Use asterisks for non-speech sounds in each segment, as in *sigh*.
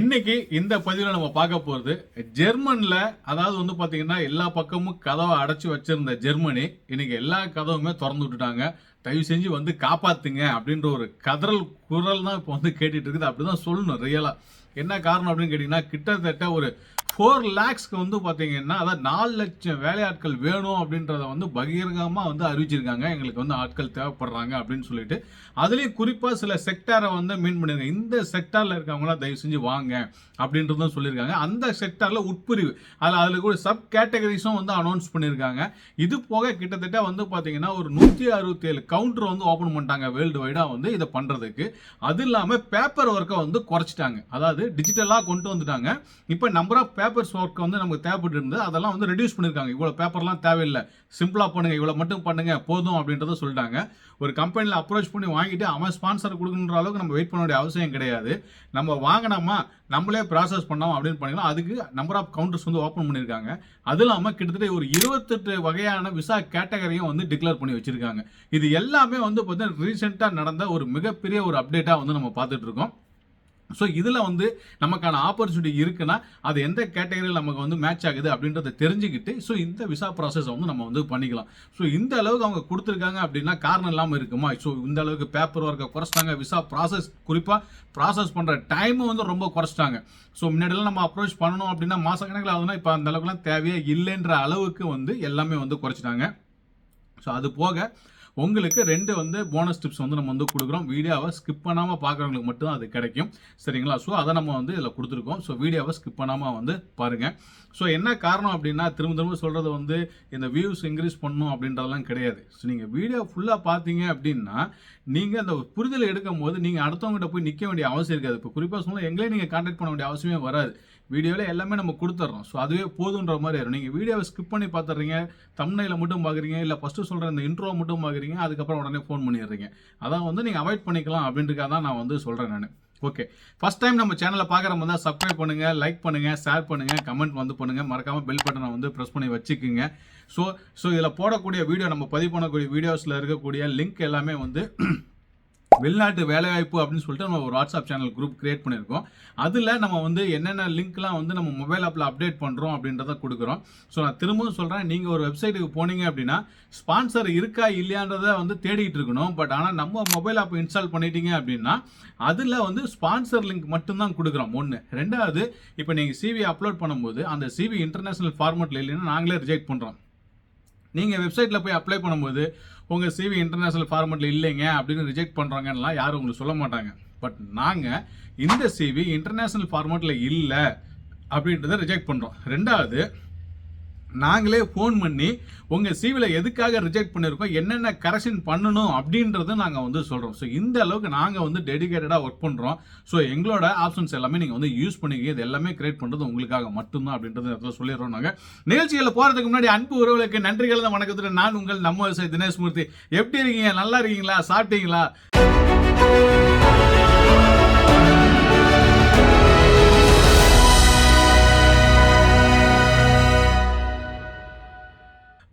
இன்னைக்கு இந்த பதிவில் நம்ம பார்க்க போகிறது ஜெர்மனில் அதாவது வந்து பார்த்தீங்கன்னா எல்லா பக்கமும் கதவை அடைச்சி வச்சிருந்த ஜெர்மனி இன்னைக்கு எல்லா கதவுமே திறந்து விட்டுட்டாங்க. தயவு செஞ்சு வந்து காப்பாத்துங்க அப்படின்ற ஒரு கதறல் குரல் தான் இப்போ வந்து கேட்டுட்டு இருக்குது. அப்படிதான் சொல்லணும் ரியலாக என்ன காரணம் அப்படின்னு கேட்டிங்கன்னா கிட்டத்தட்ட ஒரு ஃபோர் லேக்ஸ்க்கு வந்து பார்த்தீங்கன்னா அதாவது நாலு லட்சம் வேலையாட்கள் வேணும் அப்படின்றத வந்து பகிரங்கமாக வந்து அறிவிச்சிருக்காங்க. எங்களுக்கு வந்து ஆட்கள் தேவைப்படுறாங்க அப்படின்னு சொல்லிட்டு. அதுலேயும் குறிப்பாக சில செக்டாரை வந்து மீன் பண்ணியிருக்காங்க இந்த செக்டாரில் இருக்கவங்களாம் தயவு செஞ்சு வாங்க அப்படின்றதும் சொல்லியிருக்காங்க. அந்த செக்டாரில் உட்பிரிவு அதில் அதில் கூட சப் கேட்டகரிஸும் வந்து அனௌன்ஸ் பண்ணியிருக்காங்க. இது போக கிட்டத்தட்ட வந்து பார்த்தீங்கன்னா ஒரு நூற்றி அறுபத்தேழு கவுண்டர் வந்து ஓப்பன் பண்ணிட்டாங்க வேர்ல்டு வைடாக வந்து இதை பண்ணுறதுக்கு அது இல்லாமல் பேப்பர் ஒர்க்கை வந்து குறைச்சிட்டாங்க. அதாவது டிஜிட்டலாக கொண்டு வந்துட்டாங்க. இப்போ நம்பர் ஆஃப் பேப்பர்ஸ் ஒர்க் வந்து நமக்கு தேவைப்பட்டு இருந்தது அதெல்லாம் வந்து ரெடியூஸ் பண்ணியிருக்காங்க இவ்வளோ பேப்பர்லாம் தேவையில்லை. சிம்பிளாக பண்ணுங்கள் இவ்வளோ மட்டும் பண்ணுங்க. போதும் அப்படின்றத சொல்லிட்டாங்க. ஒரு கம்பெனியில் அப்ரோச் பண்ணி வாங்கிட்டு அவன் ஸ்பான்சர் கொடுக்குன்ற அளவுக்கு நம்ம வெயிட் பண்ண வேண்டிய அவசியம் கிடையாது. நம்ம வாங்கினோமா? நம்மளே ப்ராசஸ் பண்ணோம் அப்படின்னு பண்ணிக்கலாம் அதுக்கு நம்பர் ஆஃப் கவுண்டர்ஸ் வந்து ஓப்பன் பண்ணியிருக்காங்க அது இல்லாமல் கிட்டத்தட்ட ஒரு இருபத்தெட்டு வகையான விசா கேட்டகரியும் வந்து டிக்ளேர் பண்ணி வச்சிருக்காங்க. இது எல்லாமே வந்து பார்த்தீங்கன்னா ரீசெண்டாக நடந்த ஒரு மிகப்பெரிய ஒரு அப்டேட்டாக வந்து நம்ம பார்த்துட்ருக்கோம் ஸோ இதில் வந்து நமக்கான ஆப்பர்ச்சுனிட்டி இருக்குன்னா அது எந்த கேட்டகரியில் நமக்கு வந்து மேட்ச் ஆகுது அப்படின்றத தெரிஞ்சுக்கிட்டு ஸோ இந்த விசா ப்ராசஸை வந்து நம்ம வந்து பண்ணிக்கலாம். ஸோ இந்த அளவுக்கு அவங்க கொடுத்துருக்காங்க அப்படின்னா காரணம் இல்லாமல் இருக்குமா? ஸோ இந்த அளவுக்கு பேப்பர் ஒர்க்கை குறைச்சிட்டாங்க விசா ப்ராசஸ் குறிப்பாக ப்ராசஸ் பண்ணுற டைமும் வந்து ரொம்ப குறைச்சிட்டாங்க. ஸோ முன்னாடியெல்லாம் நம்ம அப்ரோச் பண்ணணும் அப்படின்னா மாதக்கணக்கில் ஆகுதுன்னா இப்போ அந்த அளவுக்குலாம் தேவையே இல்லைன்ற அளவுக்கு வந்து எல்லாமே வந்து குறைச்சிட்டாங்க. ஸோ அது போக உங்களுக்கு ரெண்டு வந்து போனஸ் டிப்ஸ் வந்து நம்ம வந்து கொடுக்குறோம். வீடியோவை ஸ்கிப் பண்ணாமல் பார்க்குறவங்களுக்கு மட்டும் அது கிடைக்கும். சரிங்களா? ஸோ அதை நம்ம வந்து இதில் கொடுத்துருக்கோம். ஸோ வீடியோவை ஸ்கிப் பண்ணாமல் வந்து பாருங்கள் ஸோ என்ன காரணம் அப்படின்னா திரும்ப திரும்ப சொல்கிறது வந்து இந்த வியூஸ் இன்க்ரீஸ் பண்ணணும் அப்படின்றதெல்லாம் கிடையாது. ஸோ நீங்கள் வீடியோ ஃபுல்லாக பார்த்தீங்க அப்படின்னா நீங்கள் அந்த புரிதல் எடுக்கும் போது நீங்கள் அடுத்தவங்ககிட்ட போய் நிற்க வேண்டிய அவசியம் இருக்காது. இப்போ குறிப்பாக சொன்னால் எங்களே நீங்கள் கான்டாக்ட் பண்ண வேண்டிய அவசியமே வராது. வீடியோவில் எல்லாமே நம்ம கொடுத்துட்றோம் ஸோ அதுவே போதுன்ற மாதிரி ஆயிரும். நீங்கள் வீடியோவை ஸ்கிப் பண்ணி பார்த்துறீங்க தம்னையில் மட்டும் பார்க்குறீங்க இல்லை ஃபஸ்ட்டு சொல்கிற இந்த இன்ட்ரோ மட்டும் பார்க்குறீங்க அதுக்கப்புறம் உடனே ஃபோன் பண்ணிடுறீங்க. அதான் வந்து நீங்கள் அவாய்ட் பண்ணிக்கலாம் அப்படின்றக்காக தான் நான் வந்து சொல்கிறேன் நான். ஓகே ஃபர்ஸ்ட் டைம் நம்ம சேனலை பார்க்குற மாதிரி தான் சப்ஸ்கிரைப் பண்ணுங்கள் லைக் பண்ணுங்கள் ஷேர் பண்ணுங்கள் கமெண்ட் வந்து பண்ணுங்கள் மறக்காமல் பெல் பட்டனை வந்து ப்ரெஸ் பண்ணி வச்சுக்கோங்க. ஸோ ஸோ இதில் போடக்கூடிய வீடியோ நம்ம பதிவு பண்ணக்கூடிய வீடியோஸில் இருக்கக்கூடிய லிங்க் எல்லாமே வந்து வெளிநாட்டு வேலைவாய்ப்பு அப்படின்னு சொல்லிட்டு நம்ம ஒரு வாட்ஸ்அப் சேனல் குரூப் கிரியேட் பண்ணியிருக்கோம். அதில் நம்ம வந்து என்னென்ன லிங்க்லாம் வந்து நம்ம மொபைல் ஆப்பில் அப்டேட் பண்ணுறோம் அப்படின்றத கொடுக்குறோம். ஸோ நான் திரும்பவும் சொல்கிறேன் நீங்கள் ஒரு வெப்சைட்டுக்கு போனீங்க அப்படின்னா ஸ்பான்சர் இருக்கா இல்லையான்றத வந்து தேடிட்டு இருக்கணும். பட் ஆனால் நம்ம மொபைல் ஆப் இன்ஸ்டால் பண்ணிட்டீங்க அப்படின்னா அதில் வந்து ஸ்பான்சர் லிங்க் மட்டும்தான் கொடுக்குறோம். ஒன்று ரெண்டாவது இப்போ நீங்கள் சிவி அப்லோட் பண்ணும்போது அந்த சிவி இன்டர்நேஷனல் ஃபார்மெட்டில் இல்லைன்னா நாங்களே ரிஜெக்ட் பண்ணுறோம் நீங்கள் வெப்சைட்டில் போய் அப்ளை பண்ணும்போது உங்கள் சிவி இன்டர்நேஷனல் ஃபார்மெட்டில் இல்லைங்க அப்படின்னு ரிஜெக்ட் பண்ணுறாங்கலாம் யாரும் உங்களுக்கு சொல்ல மாட்டாங்க. பட் நாங்கள் இந்த சிவி இன்டர்நேஷனல் ஃபார்மெட்டில் இல்லை அப்படின்றத ரிஜெக்ட் பண்ணுறோம் ரெண்டாவது நாங்களே ஃபோன் பண்ணி உங்கள் சிவியில் எதுக்காக ரிஜெக்ட் பண்ணியிருக்கோம் என்னென்ன கரெக்ஷன் பண்ணணும் அப்படின்றத நாங்கள் வந்து சொல்கிறோம் ஸோ இந்த அளவுக்கு நாங்கள் வந்து டெடிகேட்டடாக ஒர்க் பண்ணுறோம் ஸோ எங்களோட ஆப்ஷன்ஸ் எல்லாமே நீங்கள் வந்து யூஸ் பண்ணிக்க இது எல்லாமே கிரியேட் பண்ணுறது உங்களுக்காக மட்டும்தான் அப்படின்றது இடத்துல சொல்லிடுறோம் நாங்கள் நிகழ்ச்சிகளில் போகிறதுக்கு முன்னாடி அன்பு உறவுகளுக்கு நன்றிகள் தான் வணக்கத்தில் நான் உங்கள் நம்ம விவசாயி தினேஷ் மூர்த்தி. எப்படி இருக்கீங்க? நல்லா இருக்கீங்களா? சாப்பிட்டீங்களா?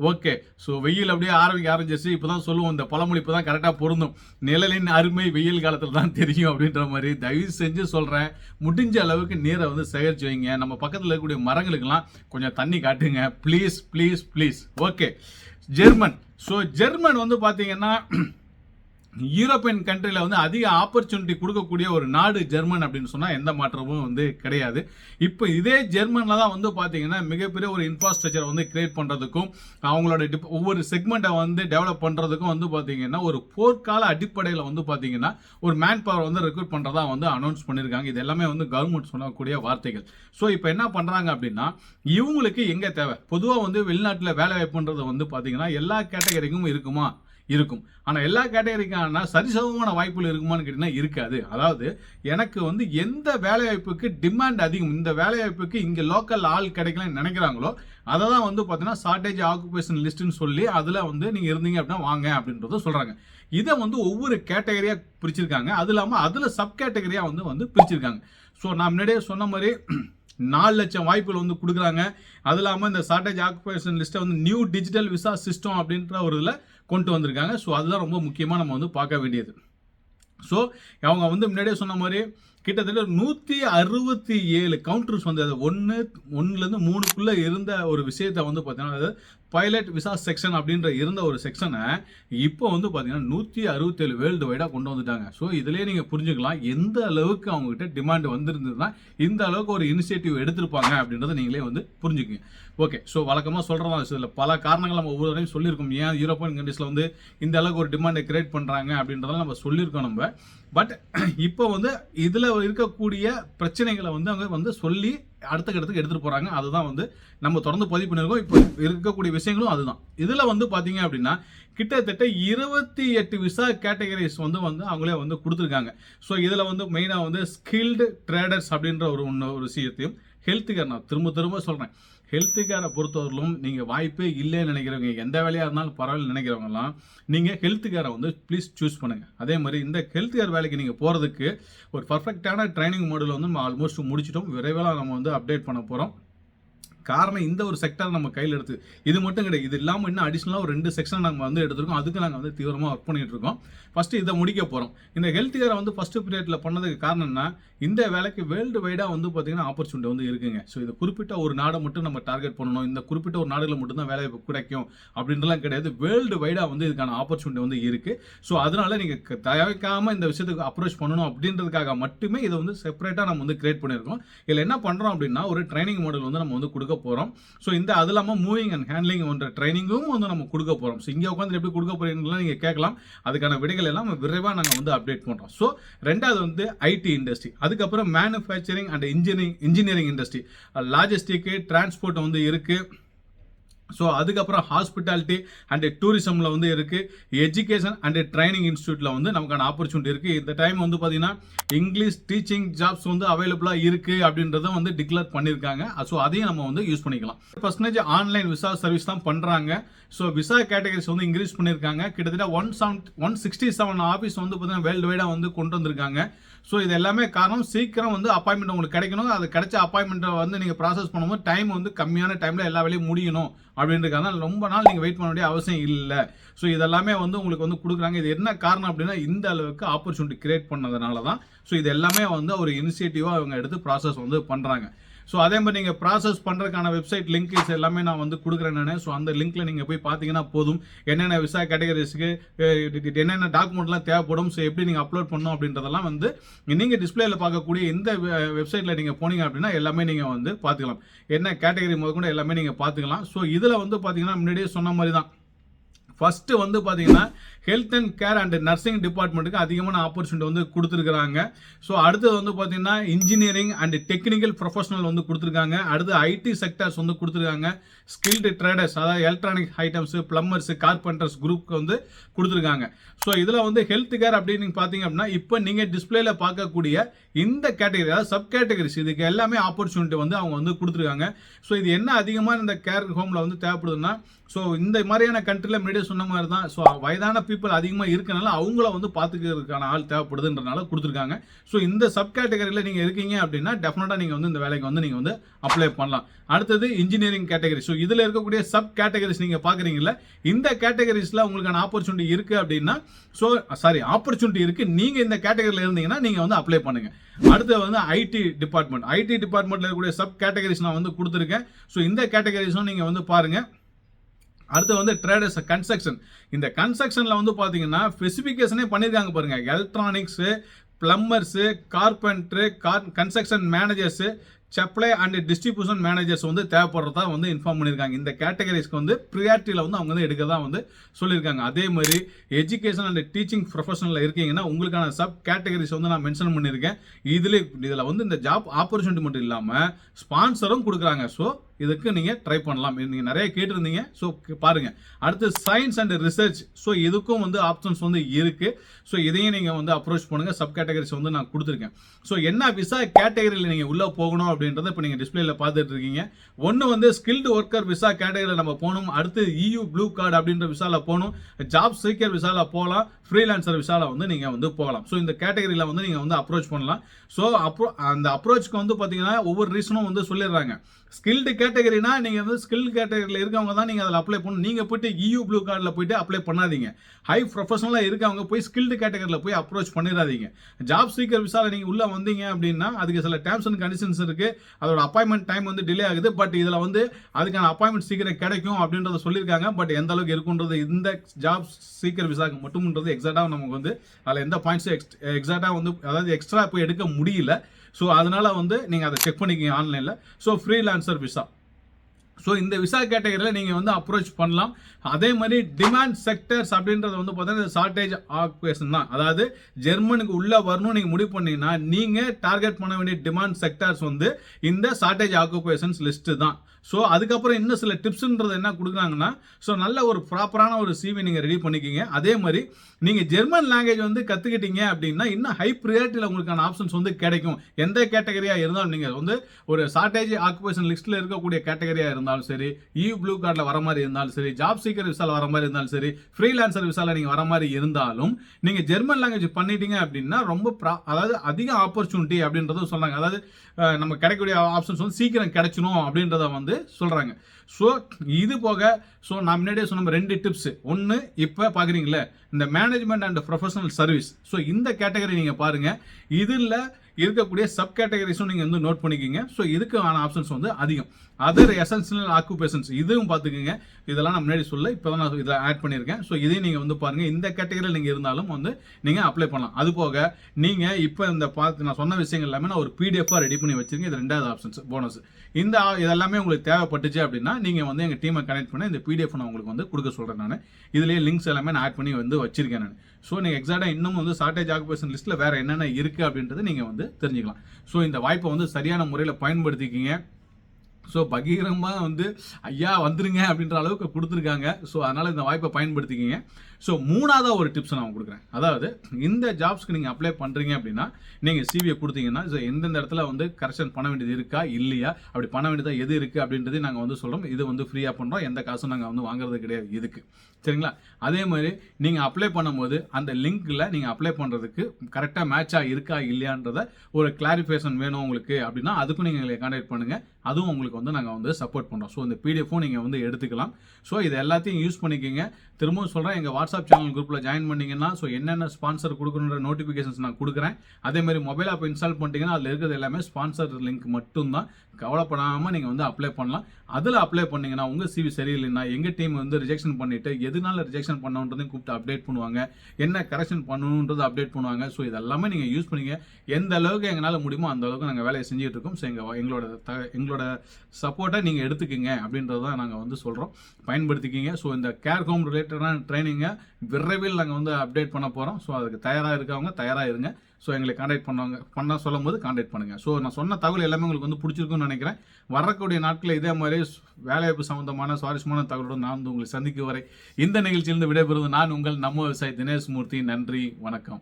ஓகே ஸோ வெயில் அப்படியே ஆரம்பிக்க ஆரம்பிச்சிச்சு இப்போ தான் சொல்லுவோம் இந்த பழமொழி இப்போ தான் கரெக்டாக பொருந்தும். நிழலின் அருமை வெயில் காலத்தில் தான் தெரியும் அப்படின்ற மாதிரி தயவு செஞ்சு சொல்கிறேன் முடிஞ்ச அளவுக்கு நீரை வந்து சேகரித்து வைங்க. நம்ம பக்கத்தில் இருக்கக்கூடிய மரங்களுக்கெல்லாம் கொஞ்சம் தண்ணி காட்டுங்க. Please please please okay German so German வந்து பார்த்தீங்கன்னா யூரோப்பியன் கண்ட்ரியில் வந்து அதிக ஆப்பர்ச்சுனிட்டி கொடுக்கக்கூடிய ஒரு நாடு ஜெர்மன் அப்படின்னு சொன்னால் எந்த மாற்றமும் வந்து கிடையாது. இப்போ இதே ஜெர்மனில் தான் வந்து பார்த்தீங்கன்னா மிகப்பெரிய ஒரு இன்ஃப்ராஸ்ட்ரக்சர் வந்து கிரியேட் பண்ணுறதுக்கும் அவங்களோட டிப் ஒவ்வொரு செக்மெண்ட்டை வந்து டெவலப் பண்ணுறதுக்கும் வந்து பார்த்தீங்கன்னா ஒரு போர்க்கால அடிப்படையில் வந்து பார்த்தீங்கன்னா ஒரு மேன் பவர் வந்து ரெக்ரூட் பண்ணுறதா வந்து அனௌன்ஸ் பண்ணியிருக்காங்க இது எல்லாமே வந்து கவர்மெண்ட் சொல்லக்கூடிய வார்த்தைகள். ஸோ இப்போ என்ன பண்ணுறாங்க அப்படின்னா இவங்களுக்கு எங்கே தேவை? பொதுவாக வந்து வெளிநாட்டில் வேலை வாய்ப்புன்றது வந்து பார்த்தீங்கன்னா எல்லா கேட்டகரிக்கும் இருக்குமா? இருக்கும். ஆனால் எல்லா கேட்டகரிக்கான சரிசமமான வாய்ப்புகள் இருக்குமான்னு கேட்டிங்கன்னா இருக்காது. அதாவது எனக்கு வந்து எந்த வேலைவாய்ப்புக்கு டிமாண்ட் அதிகம் இந்த வேலைவாய்ப்புக்கு இங்கே லோக்கல் ஆள் கிடைக்கலன்னு நினைக்கிறாங்களோ அதை தான் வந்து பார்த்தீங்கன்னா ஷார்டேஜ் ஆக்குபேஷன் லிஸ்ட்டுன்னு சொல்லி அதில் வந்து நீங்கள் இருந்தீங்க அப்படின்னா வாங்க அப்படின்றத சொல்கிறாங்க இதை வந்து ஒவ்வொரு கேட்டகரியாக பிரிச்சிருக்காங்க. அது இல்லாமல் அதில் சப் கேட்டகரியாக வந்து வந்து பிரிச்சிருக்காங்க. ஸோ நான் முன்னாடியே சொன்ன மாதிரி நாலு லட்சம் வாய்ப்புகள் வந்து கொடுக்குறாங்க. அது இல்லாமல் இந்த ஷார்டேஜ் ஆக்குபேஷன் லிஸ்ட்டை வந்து நியூ டிஜிட்டல் விசா சிஸ்டம் அப்படின்ற ஒரு இதில் கொண்டு வந்திருக்காங்க. ஸோ அதுதான் ரொம்ப முக்கியமாக நம்ம வந்து பார்க்க வேண்டியது. ஸோ அவங்க வந்து முன்னாடியே சொன்ன மாதிரி கிட்டத்தட்ட நூற்றி அறுபத்தி ஏழு கவுண்டர்ஸ் வந்து அது ஒன்று ஒன்றுலேருந்து மூணுக்குள்ளே இருந்த ஒரு விஷயத்தை வந்து பார்த்தீங்கன்னா அதாவது பைலட் விசா செக்ஷன் அப்படின்ற இருந்த ஒரு செக்ஷனை இப்போ வந்து பார்த்தீங்கன்னா நூற்றி அறுபத்தேழு வேர்ல்டு வைடாக கொண்டு வந்துட்டாங்க. ஸோ இதுலேயே நீங்கள் புரிஞ்சுக்கலாம் எந்த அளவுக்கு அவங்ககிட்ட டிமாண்ட் வந்திருந்ததுன்னா இந்த அளவுக்கு ஒரு இனிஷியேட்டிவ் எடுத்திருப்பாங்க அப்படின்றத நீங்களே வந்து புரிஞ்சுக்குங்க. ஓகே ஸோ வழக்கமாக சொல்கிறதா இதில் பல காரணங்கள் நம்ம ஒவ்வொரு தடையும் சொல்லியிருக்கோம். ஏன் யூரோப்பியன் கண்ட்ரீஸில் வந்து இந்த அளவுக்கு ஒரு டிமாண்டை கிரியேட் பண்ணுறாங்க அப்படின்றதெல்லாம் நம்ம சொல்லியிருக்கோம் நம்ம. பட் *clears throat* இப்போ வந்து இதில் இருக்கக்கூடிய பிரச்சனைகளை வந்து அவங்க வந்து சொல்லி அடுத்த கட்டத்துக்கு எடுத்துகிட்டு போகிறாங்க அதுதான் வந்து நம்ம தொடர்ந்து பதிவு பண்ணியிருக்கோம் இப்போ இருக்கக்கூடிய விஷயங்களும் அதுதான். இதில் வந்து பார்த்தீங்க அப்படின்னா கிட்டத்தட்ட இருபத்தி எட்டு விசா கேட்டகரிஸ் வந்து வந்து அவங்களே வந்து கொடுத்துருக்காங்க. ஸோ இதில் வந்து மெயினாக வந்து ஸ்கில்டு ட்ரேடர்ஸ் அப்படின்ற ஒரு ஒன்று ஒரு விஷயத்தையும் ஹெல்த் கேர் நான் திரும்ப திரும்ப சொல்கிறேன் ஹெல்த் கேரை பொறுத்தவரையிலும் நீங்கள் வாய்ப்பே இல்லைன்னு நினைக்கிறவங்க எந்த வேலையாக இருந்தாலும் பரவாயில்ல நினைக்கிறவங்கலாம் நீங்கள் ஹெல்த் கேரை வந்து ப்ளீஸ் சூஸ் பண்ணுங்கள் அதே மாதிரி இந்த ஹெல்த் கேர் வேலைக்கு நீங்கள் போகிறதுக்கு ஒரு பர்ஃபெக்டான ட்ரைனிங் மாடல் வந்து நம்ம ஆல்மோஸ்ட் முடிச்சிட்டோம். விரைவில் நம்ம வந்து அப்டேட் பண்ண போகிறோம் காரணம் இந்த ஒரு செக்டர் நம்ம கையில் எடுத்து இது மட்டும் கிடையாது இது இல்லாமல் இன்னும் அடிஷ்னலாக ஒரு ரெண்டு செக்ஷன் நாங்கள் வந்து எடுத்திருக்கோம். அதுக்கு நாங்கள் வந்து தீவிரமாக ஒர்க் பண்ணிகிட்டு இருக்கோம். ஃபஸ்ட்டு இதை முடிக்க போகிறோம் இந்த ஹெல்த் கேரை வந்து ஃபஸ்ட்டு பீரியடில் பண்ணதுக்கு காரணம்னா இந்த வேலைக்கு வேர்ல்டு வைடாக வந்து பார்த்தீங்கன்னா ஆப்பர்ச்சுனிட்டி வந்து இருக்குங்க. ஸோ இது குறிப்பிட்ட ஒரு நாடை மட்டும் நம்ம டார்கெட் பண்ணணும். இந்த குறிப்பிட்ட ஒரு நாடுகளில் மட்டும்தான் வேலை கிடைக்கும் அப்படின்றலாம் கிடையாது. வேர்ல்டு வைடாக வந்து இதுக்கான ஆப்பர்ச்சுனிட்டி வந்து இருக்குது ஸோ அதனால நீங்கள் தயக்காமல் இந்த விஷயத்துக்கு அப்ரோச் பண்ணணும் அப்படின்றதுக்காக மட்டுமே இதை வந்து செப்பரேட்டாக நம்ம வந்து கிரியேட் பண்ணியிருக்கோம். இதில் என்ன பண்ணுறோம் அப்படின்னா ஒரு ட்ரைனிங் மாடல் வந்து நம்ம வந்து கொடுக்க போகிறோம் ஸோ இந்த அது இல்லாமல் மூவிங் அண்ட் ஹேண்ட்லிங் என்ற ட்ரைனிங்கும் வந்து நம்ம கொடுக்க போகிறோம் ஸோ இங்கே உட்காந்து எப்படி கொடுக்க போகிறீங்களா நீங்கள் கேட்கலாம். அதுக்கான விடைகள் எல்லாம் விரைவாக நாங்கள் வந்து அப்டேட் பண்ணுறோம் ஸோ ரெண்டாவது வந்து ஐடி இண்டஸ்ட்ரி அதுக்கப்புறம் manufacturing and engineering engineering industry logistic transport வந்து இருக்குது ஸோ அதுக்கப்புறம் ஹாஸ்பிட்டாலிட்டி அண்ட் டூரிசமில் வந்து இருக்குது எஜுகேஷன் அண்ட் ட்ரைனிங் இன்ஸ்டியூட்டில் வந்து நமக்கான ஆப்பர்ச்சுனிட்டி இருக்குது இந்த டைம் வந்து பார்த்தீங்கன்னா இங்கிலீஷ் டீச்சிங் ஜாப்ஸ் வந்து அவைலபிளாக இருக்குது அப்படின்றத வந்து டிக்ளேர் பண்ணியிருக்காங்க ஸோ அதையும் நம்ம வந்து யூஸ் பண்ணிக்கலாம். பர்சன்டேஜ் ஆன்லைன் விசா சர்வீஸ் தான் பண்ணுறாங்க ஸோ விசா கேட்டகரிஸ் வந்து இன்க்ரீஸ் பண்ணியிருக்காங்க கிட்டத்தட்ட one seven one sixty seven office வந்து பார்த்திங்கன்னா வேர்ல்டு வைடாக வந்து கொண்டு வந்திருக்காங்க. ஸோ இது எல்லாமே காரணம் சீக்கிரம் வந்து அப்பாயின்மெண்ட் உங்களுக்கு கிடைக்கணும். அது கிடைச்ச அப்பாயின்மெண்ட்டை வந்து நீங்கள் ப்ராசஸ் பண்ணும்போது டைம் வந்து கம்மியான டைமில் எல்லா வேலையும் முடியணும் அப்படின்றதுக்காக ரொம்ப நாள் நீங்கள் வெயிட் பண்ண வேண்டிய அவசியம் இல்லை. ஸோ இதெல்லாமே வந்து உங்களுக்கு வந்து கொடுக்குறாங்க. இது என்ன காரணம் அப்படின்னா இந்த அளவுக்கு ஆப்பர்ச்சுனிட்டி கிரியேட் பண்ணதுனால தான் ஸோ இது எல்லாமே வந்து ஒரு இனிஷியேட்டிவாக அவங்க எடுத்து ப்ராசஸ் வந்து பண்ணுறாங்க ஸோ அதே மாதிரி நீங்கள் ப்ராசஸ் பண்ணுறதுக்கான வெப்சைட் லிங்க்ஸ் எல்லாமே நான் வந்து கொடுக்குறேன் நான். ஸோ அந்த லிங்க்கில் நீங்கள் போய் பார்த்தீங்கன்னா போதும். என்னென்ன விசா கேட்டகரிஸ்க்கு என்னென்ன டாக்குமெண்ட்லாம் தேவைப்படும்? ஸோ எப்படி நீங்கள் அப்லோட் பண்ணணும் அப்படின்றதெல்லாம் வந்து நீங்கள் டிஸ்பிளேயில் பார்க்கக்கூடிய இந்த வெப்சைட்டில் நீங்கள் போனீங்க அப்படின்னா எல்லாமே நீங்கள் வந்து பார்த்துக்கலாம். என்ன கேட்டகரி முதற்கொண்டு எல்லாமே நீங்கள் பார்த்துக்கலாம். ஸோ இதில் வந்து பார்த்தீங்கன்னா முன்னாடியே சொன்ன மாதிரி தான் ஃபஸ்ட்டு வந்து பார்த்தீங்கன்னா health and care and nursing டிபார்ட்மெண்ட்டுக்கு அதிகமான ஆப்பர்ச்சுனிட்டி வந்து கொடுத்துருக்குறாங்க. ஸோ அடுத்தது வந்து பார்த்தீங்கன்னா இன்ஜினியரிங் அண்ட் டெக்னிக்கல் ப்ரொஃபஷனல் வந்து கொடுத்துருக்காங்க. அடுத்து ஐடி செக்டர்ஸ் வந்து கொடுத்துருக்காங்க. ஸ்கில்டு ட்ரேடர்ஸ் அதாவது எலக்ட்ரானிக் ஐட்டம்ஸு ப்ளம்பர்ஸு கார்பெண்டர்ஸ் குரூப்க்கு வந்து கொடுத்துருக்காங்க. ஸோ இதில் வந்து ஹெல்த் கேர் அப்படின்னு பார்த்தீங்க அப்படின்னா இப்போ நீங்கள் டிஸ்பிளேல பார்க்கக்கூடிய இந்த கேட்டகரி அதாவது சப் கேட்டகரிஸ் இதுக்கு எல்லாமே ஆப்பர்ச்சுனிட்டி வந்து அவங்க வந்து கொடுத்துருக்காங்க. ஸோ இது என்ன அதிகமாக இந்த கேர் ஹோமில் வந்து தேவைப்படுதுன்னா ஸோ இந்த மாதிரியான கண்ட்ரியில் முன்னாடியே சொன்ன மாதிரி தான் ஸோ வயதான பீப்புள் அதிகமாக இருக்கனால அவங்கள வந்து பார்த்துக்கிறதுக்கான ஆள் தேவைப்படுதுன்றனால கொடுத்துருக்காங்க. ஸோ இந்த சப் கேட்டகரியில் நீங்கள் இருக்கீங்க அப்படின்னா டெஃபினட்டாக நீங்கள் வந்து இந்த வேலைக்கு வந்து நீங்கள் வந்து அப்ளை பண்ணலாம். அடுத்தது இன்ஜினியரிங் கேட்டகரி ஸோ இதில் இருக்கக்கூடிய சப் கேட்டகரிஸ் நீங்கள் பார்க்குறீங்களா இந்த கேட்டகரிஸில் உங்களுக்கான ஆப்பர்ச்சுனிட்டி இருக்குது அப்படின்னா ஸோ சாரி ஆப்பர்ச்சுனிட்டி இருக்குது நீங்கள் இந்த கேட்டகரியில் இருந்தீங்கன்னா நீங்கள் வந்து அப்ளை பண்ணுங்கள் அடுத்து வந்து ஐடி டிபார்ட்மெண்ட் ஐடி டிபார்ட்மெண்ட்டில் இருக்கக்கூடிய சப் கேட்டகரிஸ் நான் வந்து கொடுத்துருக்கேன். ஸோ இந்த கேட்டகரிஸும் நீங்கள் வந்து பாருங்கள் அடுத்து வந்து ட்ரேடர்ஸ் கன்ஸ்ட்ரக்ஷன் இந்த கன்ஸ்ட்ரக்ஷனில் வந்து பார்த்தீங்கன்னா ஸ்பெசிஃபிகேஷனே பண்ணியிருக்காங்க பாருங்கள் electronics plumbers carpenter car construction managers supply and distribution managers வந்து தேவைப்படுறதா வந்து இன்ஃபார்ம் பண்ணியிருக்காங்க. இந்த கேட்டகரிஸ்க்கு வந்து ப்ரியாரிட்டியில் வந்து அவங்க வந்து எடுக்க தான் வந்து சொல்லியிருக்காங்க. அதே மாதிரி எஜுகேஷன் அண்ட் டீச்சிங் ப்ரொஃபஷனில் இருக்கீங்கன்னா உங்களுக்கான சப் கேட்டகரிஸ் வந்து நான் மென்ஷன் பண்ணியிருக்கேன். இதில் இதில் வந்து இந்த ஜாப் ஆப்பர்ச்சுனிட்டி மட்டும் இல்லாமல் ஸ்பான்சரும் கொடுக்குறாங்க. ஸோ இதுக்கு நீங்கள் ட்ரை பண்ணலாம். நீங்கள் நிறைய கேட்டிருந்தீங்க. ஸோ பாருங்கள் அடுத்து சயின்ஸ் அண்ட் ரிசர்ச் ஸோ இதுக்கும் வந்து ஆப்ஷன்ஸ் வந்து இருக்குது ஸோ இதையும் நீங்கள் வந்து அப்ரோச் பண்ணுங்கள் சப் கேட்டகரிஸ் வந்து நான் கொடுத்துருக்கேன். ஸோ என்ன விசா கேட்டகரியில் நீங்கள் உள்ளே போகணும் அப்படின்றத இப்போ நீங்கள் டிஸ்பிளேல பார்த்துட்டு இருக்கீங்க. ஒன்று வந்து ஸ்கில்டு ஒர்க்கர் விசா கேட்டகரியில் நம்ம போகணும். அடுத்து இயூ ப்ளூ கார்டு அப்படின்ற விசாவில் போகணும். ஜாப் சீக்கர் விசாவில் போகலாம். ஃப்ரீலான்சர் விசாவில் வந்து நீங்கள் வந்து போகலாம். ஸோ இந்த கேட்டகரியில் வந்து நீங்கள் வந்து அப்ரோச் பண்ணலாம். ஸோ அப்ரோ அந்த அப்ரோச்சுக்கு வந்து பார்த்தீங்கன்னா ஒவ்வொரு ரீசனும் வந்து சொல்லிடுறாங்க. ஸ்கில்டு கேட்டகரினா நீங்கள் வந்து ஸ்கில் கேட்டகரியில் இருக்கவங்க தான் நீங்கள் அதில் அப்ளை பண்ணணும். நீங்கள் போயிட்டு இயூ ப்ளூ கார்டில் போயிட்டு அப்ளை பண்ணாதீங்க. ஹை ப்ரொஃபஷனலாக இருக்கவங்க போய் ஸ்கில்டு கேட்டகரியில் போய் அப்ரோச் பண்ணிடாதீங்க. ஜாப் சீக்கர் விசாவில் நீங்கள் உள்ளே வந்தீங்க அப்படின்னா அதுக்கு சில டேர்ம்ஸ் அண்ட் கண்டிஷன்ஸ் இருக்குது அதோட அப்பாயின்மெண்ட் டைம் வந்து டிலே ஆகுது. பட் இதில் வந்து அதுக்கான அப்பாயின்மெண்ட் சீக்கிரம் கிடைக்கும் அப்படின்றத சொல்லியிருக்காங்க. பட் எந்த அளவுக்கு இருக்குன்றது இந்த ஜாப் சீக்கர் விசாக்கு மட்டும்ன்றது எக்ஸாக்டாக நமக்கு வந்து அதில் எந்த பாயிண்ட்ஸும் எக்ஸ் எக்ஸாக்டாக வந்து அதாவது எக்ஸ்ட்ரா போய் எடுக்க முடியல. ஸோ அதனால் வந்து நீங்கள் அதை செக் பண்ணிக்கிங்க ஆன்லைனில் ஸோ ஃப்ரீலான்சர் விசா ஸோ இந்த விசா கேட்டகரியில் நீங்கள் வந்து அப்ரோச் பண்ணலாம். அதே மாதிரி டிமாண்ட் செக்டர்ஸ் அப்படின்றது வந்து பார்த்தீங்கன்னா ஷார்டேஜ் ஆக்குபேஷன் தான். அதாவது ஜெர்மனுக்கு உள்ளே வரணும்னு நீங்கள் முடிவு பண்ணீங்கன்னா நீங்கள் டார்கெட் பண்ண வேண்டிய டிமாண்ட் செக்டர்ஸ் வந்து இந்த ஷார்டேஜ் ஆக்குபேஷன்ஸ் லிஸ்ட்டு தான். ஸோ அதுக்கப்புறம் இன்னும் சில டிப்ஸுன்றது என்ன கொடுக்குறாங்கன்னா ஸோ நல்ல ஒரு ப்ராப்பரான ஒரு சிவி நீங்கள் ரெடி பண்ணிக்கிங்க. அதே மாதிரி நீங்கள் ஜெர்மன் லாங்குவேஜ் வந்து கற்றுக்கிட்டீங்க அப்படின்னா இன்னும் ஹை ப்ரியாரிட்டியில் உங்களுக்கான ஆப்ஷன்ஸ் வந்து கிடைக்கும். எந்த கேட்டகரியாக இருந்தாலும் நீங்கள் வந்து ஒரு ஷார்ட்டேஜ் ஆக்குபேஷன் லிஸ்ட்டில் இருக்கக்கூடிய கேட்டகரியாக இருந்தாலும் சரி இ ப்ளூ கார்டில் வர மாதிரி இருந்தாலும் சரி ஜாப் சீக்கர் விசாவில் வர மாதிரி இருந்தாலும் சரி ஃப்ரீலான்சர் விசாவில் நீங்கள் வர மாதிரி இருந்தாலும் நீங்கள் ஜெர்மன் லாங்குவேஜ் பண்ணிட்டீங்க அப்படின்னா ரொம்ப ப்ரா அதாவது அதிக ஆப்பர்ச்சுனிட்டி அப்படின்றதும் சொன்னாங்க. அதாவது நம்ம கிடைக்கக்கூடிய ஆப்ஷன்ஸ் வந்து சீக்கிரம் கிடைச்சிடும் அப்படின்றத வந்து சொல்கிறாங்க ஸோ இது போக ஸோ நான் முன்னாடியே சொன்ன ரெண்டு டிப்ஸ் ஒன்று இப்போ பார்க்குறீங்களே இந்த management and professional service so இந்த கேட்டகரி நீங்கள் பாருங்கள் இதில் இருக்கக்கூடிய சப் கேட்டகரிஸும் நீங்கள் வந்து நோட் பண்ணிக்கிங்க. ஸோ இதுக்கான ஆப்ஷன்ஸ் வந்து அதிகம். அதர் எசன்ஷியல் ஆக்குபேஷன்ஸ் இதுவும் பார்த்துக்குங்க இதெல்லாம் நான் முன்னாடி சொல்ல இப்போ தான் நான் இதில் ஆட் பண்ணியிருக்கேன். ஸோ இதையும் நீங்கள் வந்து பாருங்கள் இந்த கேட்டகரியில் நீங்கள் இருந்தாலும் வந்து நீங்கள் அப்ளை பண்ணலாம். அது போக நீங்கள் இப்போ இந்த பார்த்து நான் சொன்ன விஷயங்கள் எல்லாமே நான் ஒரு பிடிஎஃபாக ரெடி பண்ணி வச்சிருக்கேன். இது ரெண்டாவது ஆப்ஷன்ஸ் போனஸ் இந்த ஆ- இதெல்லாமே உங்களுக்கு தேவைப்பட்டுச்சு அப்படின்னா நீங்கள் வந்து எங்கள் டீமை கனெக்ட் பண்ணி இந்த பிடிஎஃப் நான் உங்களுக்கு வந்து கொடுக்க சொல்கிறேன் நான். இதுலேயே லிங்க்ஸ் எல்லாமே நான் ஆட் பண்ணி வந்து வச்சிருக்கேன் நான். ஸோ நீங்கள் எக்ஸாக்டாக இன்னும் வந்து ஷார்ட்டேஜ் ஆக்குபேஷன் லிஸ்ட்டில் வேறு என்னென்ன இருக்குது அப்படின்றத நீங்கள் வந்து தெரிஞ்சுக்கலாம். ஸோ இந்த வாய்ப்பை வந்து சரியான முறையில் பயன்படுத்திக்கிங்க. ஸோ பகீரமாக வந்து ஐயா வந்துருங்க அப்படின்ற அளவுக்கு கொடுத்துருக்காங்க. ஸோ அதனால் இந்த வாய்ப்பை பயன்படுத்திக்கிங்க. ஸோ மூணாவதாக ஒரு டிப்ஸ் நான் கொடுக்குறேன். அதாவது இந்த ஜாப்ஸ்க்கு நீங்கள் அப்ளை பண்ணுறீங்க அப்படின்னா நீங்கள் சிவியை கொடுத்தீங்கன்னா ஸோ எந்தெந்த இடத்துல வந்து கரெக்ஷன் பண்ண வேண்டியது இருக்கா இல்லையா அப்படி பண்ண வேண்டியதாக எது இருக்குது அப்படின்றது நாங்கள் வந்து சொல்கிறோம் இது வந்து ஃப்ரீயாக பண்ணுறோம் எந்த காசும் நாங்கள் வந்து வாங்குறது கிடையாது இதுக்கு. சரிங்களா? அதே மாதிரி நீங்கள் அப்ளை பண்ணும்போது அந்த லிங்க்கில் நீங்கள் அப்ளை பண்ணுறதுக்கு கரெக்டாக மேட்சாக இருக்கா இல்லையான்றத ஒரு கிளாரிஃபிகேஷன் வேணும் உங்களுக்கு அப்படின்னா அதுக்கும் நீங்கள் எங்களை கான்டாக்ட் பண்ணுங்கள் அதுவும் உங்களுக்கு வந்து நாங்கள் வந்து சப்போர்ட் பண்ணுறோம் ஸோ இந்த பிடிஎஃப்பும் நீங்கள் வந்து எடுத்துக்கலாம். ஸோ இது எல்லாத்தையும் யூஸ் பண்ணிக்கிங்க. திரும்பவும் சொல்கிறேன் எங்கள் வாட்ஸ்அப் சேனல் குரூப்பில் ஜாயின் பண்ணீங்கன்னா ஸோ என்னென்ன ஸ்பான்சர் கொடுக்கணுன்ற நோட்டிஃபிகேஷன்ஸ் நான் கொடுக்குறேன். அதே மாதிரி மொபைல் ஆப் இன்ஸ்டால் பண்ணிட்டீங்கன்னா அதில் இருக்கிறது எல்லாமே ஸ்பான்சர் லிங்க் மட்டும்தான். கவலைப்படாமல் நீங்கள் வந்து அப்ளை பண்ணலாம். அதில் அப்ளை பண்ணீங்கன்னா உங்கள் சிவி சரியில்லைன்னா எங்கள் டீம் வந்து ரிஜெக்ஷன் பண்ணிவிட்டு எதனால ரிஜெக்ஷன் பண்ணணுன்றதையும் கூப்பிட்டு அப்டேட் பண்ணுவாங்க. என்ன கரெக்ஷன் பண்ணணுன்றது அப்டேட் பண்ணுவாங்க. ஸோ இதெல்லாமே நீங்கள் யூஸ் பண்ணிங்க. எந்த அளவுக்கு எங்களால் முடியுமோ அந்த அளவுக்கு நாங்கள் வேலையை செஞ்சுட்டு இருக்கோம். ஸோ எங்கள் எங்களோட த எங்களோட சப்போர்ட்டை நீங்கள் எடுத்துக்கோங்க அப்படின்றது தான் நாங்கள் வந்து சொல்கிறோம் பயன்படுத்திக்கிங்க. ஸோ இந்த கேர் ஹோம் ரிலேட்டடான ட்ரைனிங்கை விரைவில் நாங்கள் வந்து அப்டேட் பண்ண போகிறோம் ஸோ அதுக்கு தயாராக இருக்கவங்க தயாராக இருங்க. ஸோ எங்களை காண்டாக்ட் பண்ணுவாங்க. பண்ண சொல்லும் போது காண்டாக்ட் பண்ணுங்கள் ஸோ நான் சொன்ன தகவல் எல்லாமே உங்களுக்கு வந்து பிடிச்சிருக்குன்னு நினைக்கிறேன். வரக்கூடிய நாட்களில் இதே மாதிரி வேலைவாய்ப்பு சம்மந்தமான சுவாரஸ்யமான தகவலோடு நான் வந்து உங்களை சந்திக்கும் வரை இந்த நிகழ்ச்சியிலிருந்து விடைபெறுவது நான் உங்கள் நம்ம விவசாயி தினேஷ் மூர்த்தி. நன்றி. வணக்கம்.